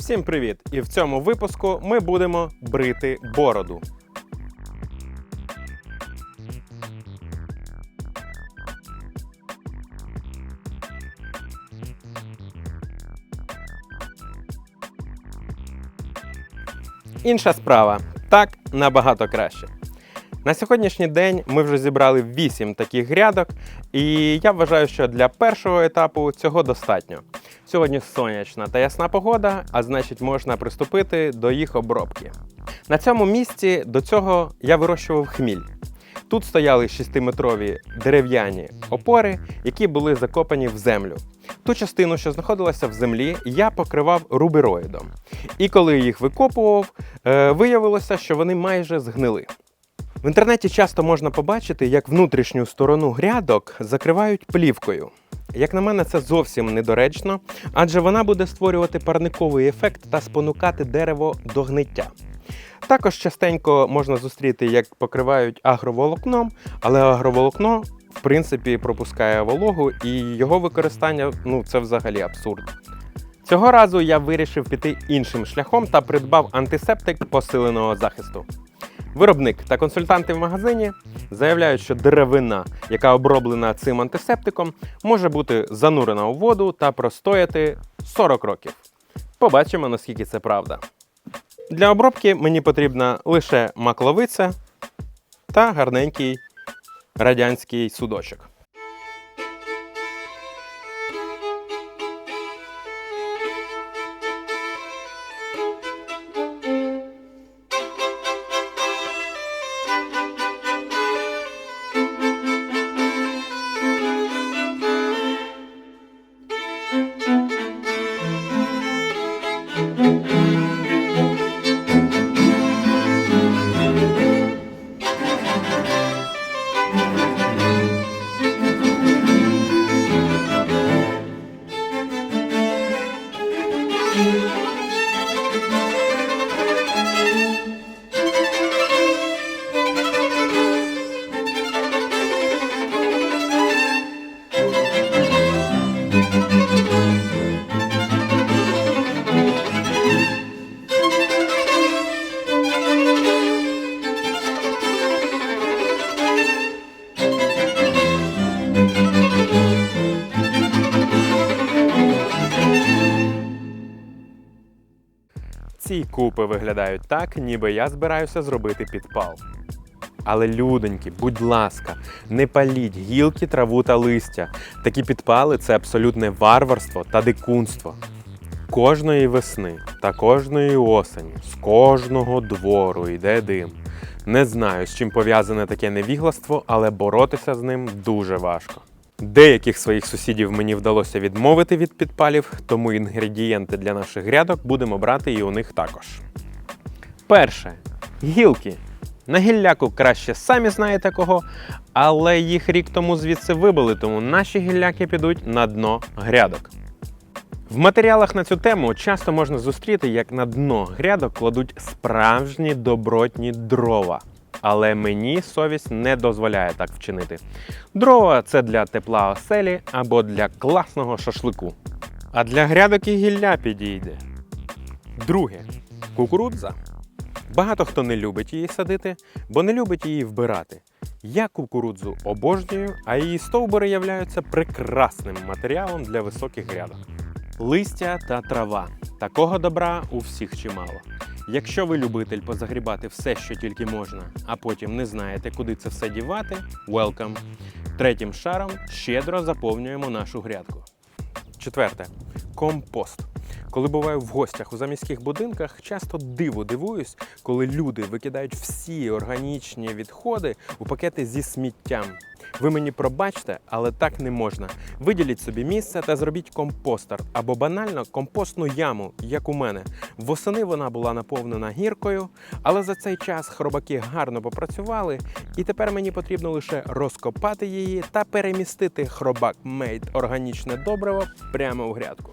Всім привіт! І в цьому випуску ми будемо брити бороду. Інша справа. Так набагато краще. На сьогоднішній день ми вже зібрали 8 таких грядок, і я вважаю, що для першого етапу цього достатньо. Сьогодні сонячна та ясна погода, а значить можна приступити до їх обробки. На цьому місці до цього я вирощував хміль. Тут стояли 6-метрові дерев'яні опори, які були закопані в землю. Ту частину, що знаходилася в землі, я покривав рубероїдом. І коли їх викопував, е, виявилося, що вони майже згнили. В інтернеті часто можна побачити, як внутрішню сторону грядок закривають плівкою. Як на мене, це зовсім недоречно, адже вона буде створювати парниковий ефект та спонукати дерево до гниття. Також частенько можна зустріти, як покривають агроволокном, але агроволокно в принципі пропускає вологу, і його використання ну це взагалі абсурд. Цього разу я вирішив піти іншим шляхом та придбав антисептик посиленого захисту. Виробник та консультанти в магазині заявляють, що деревина, яка оброблена цим антисептиком, може бути занурена у воду та простояти 40 років. Побачимо, наскільки це правда. Для обробки мені потрібна лише макловиця та гарненький радянський судочок. купи виглядають так, ніби я збираюся зробити підпал. Але, людоньки, будь ласка, не паліть гілки, траву та листя. Такі підпали це абсолютне варварство та дикунство. Кожної весни та кожної осені з кожного двору йде дим. Не знаю, з чим пов'язане таке невігластво, але боротися з ним дуже важко. Деяких своїх сусідів мені вдалося відмовити від підпалів, тому інгредієнти для наших грядок будемо брати і у них також. Перше гілки. На гілляку краще самі знаєте кого, але їх рік тому звідси вибили, тому наші гілляки підуть на дно грядок. В матеріалах на цю тему часто можна зустріти, як на дно грядок кладуть справжні добротні дрова. Але мені совість не дозволяє так вчинити. Дрова це для тепла оселі або для класного шашлику. А для грядок і гілля підійде. Друге кукурудза. Багато хто не любить її садити, бо не любить її вбирати. Я кукурудзу обожнюю, а її стовбури являються прекрасним матеріалом для високих грядок. Листя та трава. Такого добра у всіх чимало. Якщо ви любитель позагрібати все, що тільки можна, а потім не знаєте, куди це все дівати, welcome. Третім шаром щедро заповнюємо нашу грядку. Четверте компост. Коли буваю в гостях у заміських будинках, часто диву дивуюсь, коли люди викидають всі органічні відходи у пакети зі сміттям. Ви мені пробачте, але так не можна. Виділіть собі місце та зробіть компостер або банально компостну яму, як у мене. Восени вона була наповнена гіркою, але за цей час хробаки гарно попрацювали, і тепер мені потрібно лише розкопати її та перемістити хробак мейд органічне добриво прямо у грядку.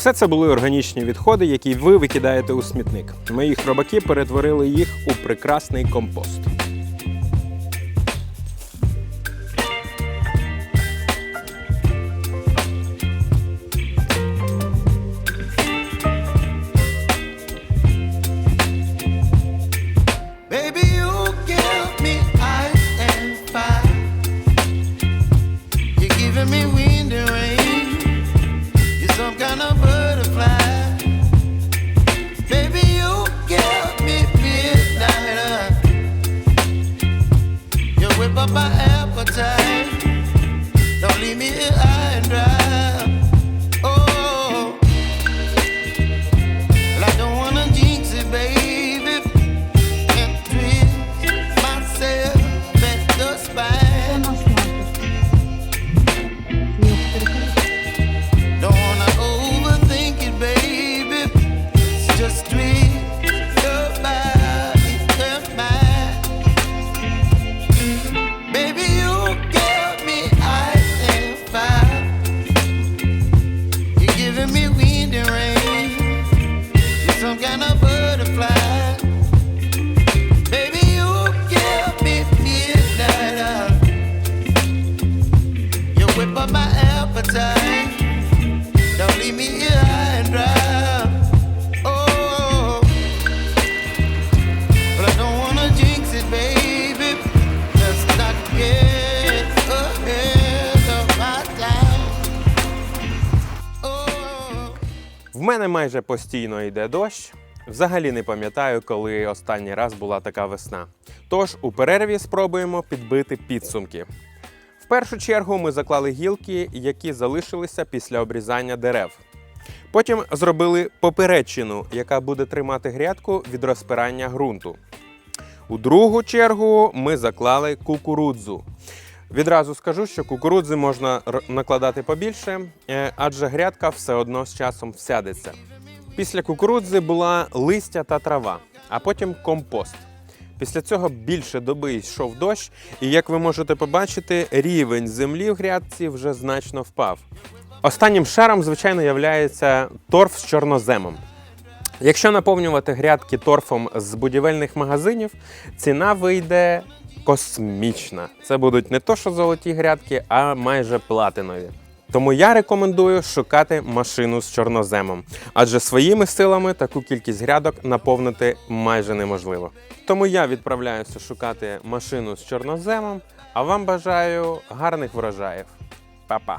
Все це були органічні відходи, які ви викидаєте у смітник. Мої хробаки перетворили їх у прекрасний компост. Мене майже постійно йде дощ. Взагалі не пам'ятаю, коли останній раз була така весна. Тож у перерві спробуємо підбити підсумки. В першу чергу ми заклали гілки, які залишилися після обрізання дерев. Потім зробили попередчину, яка буде тримати грядку від розпирання ґрунту. У другу чергу ми заклали кукурудзу. Відразу скажу, що кукурудзи можна накладати побільше, е, адже грядка все одно з часом всядеться. Після кукурудзи була листя та трава, а потім компост. Після цього більше доби йшов дощ, і як ви можете побачити, рівень землі в грядці вже значно впав. Останнім шаром, звичайно, являється торф з чорноземом. Якщо наповнювати грядки торфом з будівельних магазинів, ціна вийде космічна. Це будуть не то, що золоті грядки, а майже платинові. Тому я рекомендую шукати машину з чорноземом, адже своїми силами таку кількість грядок наповнити майже неможливо. Тому я відправляюся шукати машину з чорноземом, а вам бажаю гарних врожаїв. Па-па!